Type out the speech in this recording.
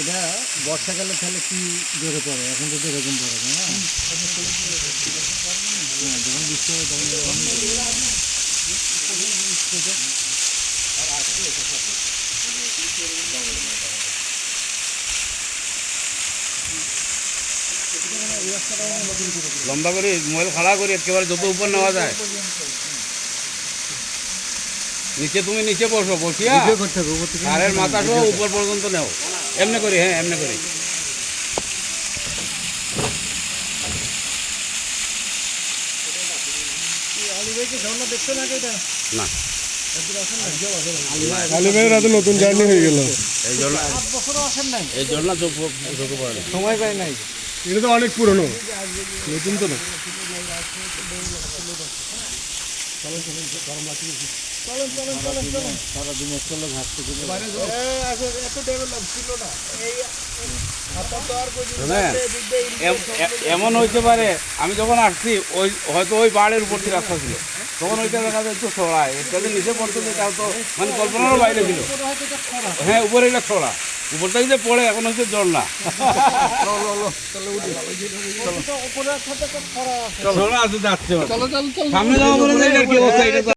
এটা বর্ষাকালে তাহলে কি জোরে পড়ে? এখন তো এরকম পড়ে না? হ্যাঁ, যখন লম্বা করে মোবাইল খাড়া করে একেবারে যত উপর নেওয়া যায়। নিচে তুমি নিচে বসো বসিয়া উপর মাথা সহ উপর পর্যন্ত নেও। এমনি করি হ্যাঁ এমনি করি। না। নতুন জার্নি হয়ে গেল। এই জন্য সময় পাই নাই। এটা তো অনেক পুরনো। নতুন তো না। সারাদিন এমন হইতে পারে আমি যখন আসছি ওই হয়তো ওই পাহাড়ের উপর দিয়ে রাস্তা ছিল। তখন ওইটা দেখা যায় একটু ছড়ায়। এটা যে নিচে পড়তে তাও তো মানে কল্পনারও বাইরে ছিল। হ্যাঁ উপরে এটা ছড়া। উপর থেকে যে পড়ে এখন হচ্ছে ঝর্ণা। ছড়া আছে। যাচ্ছে। সামনে যাওয়া বলে কি অবস্থা? এটা তো-